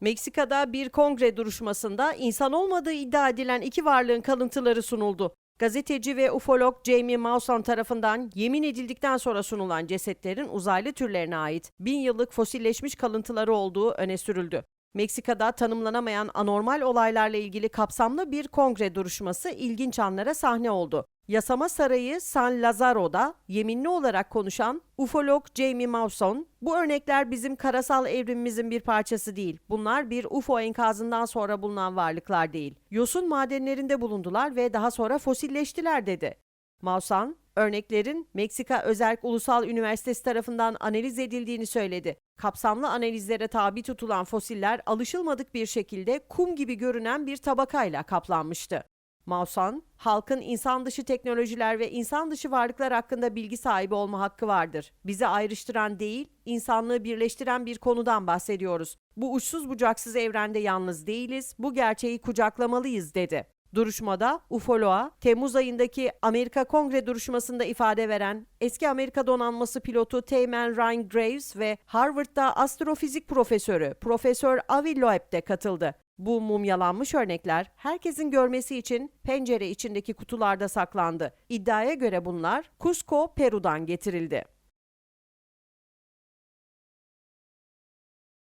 Meksika'da bir kongre duruşmasında insan olmadığı iddia edilen iki varlığın kalıntıları sunuldu. Gazeteci ve ufolog Jamie Maussan tarafından yemin edildikten sonra sunulan cesetlerin uzaylı türlerine ait bin yıllık fosilleşmiş kalıntıları olduğu öne sürüldü. Meksika'da tanımlanamayan anormal olaylarla ilgili kapsamlı bir kongre duruşması ilginç anlara sahne oldu. Yasama Sarayı San Lazaro'da yeminli olarak konuşan ufolog Jamie Maussan, bu örnekler bizim karasal evrimimizin bir parçası değil. Bunlar bir UFO enkazından sonra bulunan varlıklar değil. Yosun madenlerinde bulundular ve daha sonra fosilleştiler dedi. Maussan, örneklerin Meksika Özerk Ulusal Üniversitesi tarafından analiz edildiğini söyledi. Kapsamlı analizlere tabi tutulan fosiller alışılmadık bir şekilde kum gibi görünen bir tabakayla kaplanmıştı. Maussan, halkın insan dışı teknolojiler ve insan dışı varlıklar hakkında bilgi sahibi olma hakkı vardır. Bizi ayrıştıran değil, insanlığı birleştiren bir konudan bahsediyoruz. Bu uçsuz bucaksız evrende yalnız değiliz, bu gerçeği kucaklamalıyız dedi. Duruşmada ufoloğa Temmuz ayındaki Amerika Kongre duruşmasında ifade veren eski Amerika donanması pilotu Teğmen Ryan Graves ve Harvard'da astrofizik profesörü Profesör Avi Loeb de katıldı. Bu mumyalanmış örnekler herkesin görmesi için pencere içindeki kutularda saklandı. İddiaya göre bunlar Cusco, Peru'dan getirildi.